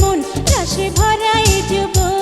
মন রাশে ভরায় যুবক